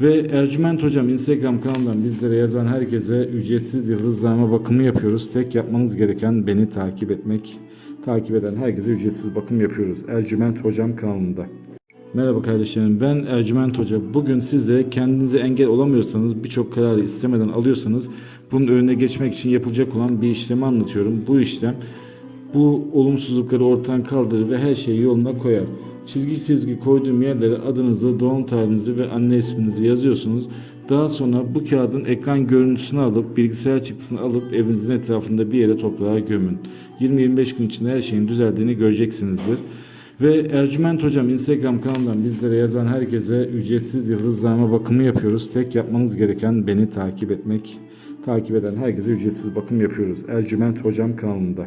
Ve Ercüment Hocam Instagram kanalından bizlere yazan herkese ücretsiz yıldızlama bakımı yapıyoruz. Tek yapmanız gereken beni takip etmek. Takip eden herkese ücretsiz bakım yapıyoruz. Ercüment Hocam kanalında. Merhaba kardeşlerim ben Ercüment Hoca. Bugün size kendinize engel olamıyorsanız birçok kararı istemeden alıyorsanız bunun önüne geçmek için yapılacak olan bir işlemi anlatıyorum. Bu işlem bu olumsuzlukları ortadan kaldırır ve her şeyi yoluna koyar. Çizgi çizgi koyduğum yerlere adınızı, doğum tarihinizi ve anne isminizi yazıyorsunuz. Daha sonra bu kağıdın ekran görüntüsünü alıp bilgisayar çıktısını alıp evinizin etrafında bir yere toprağa gömün. 20-25 gün içinde her şeyin düzeldiğini göreceksinizdir. Ve Ercüment Hocam Instagram kanalından bizlere yazan herkese ücretsiz yıldızlama bakımı yapıyoruz. Tek yapmanız gereken beni takip etmek. Takip eden herkese ücretsiz bakım yapıyoruz. Ercüment Hocam kanalında.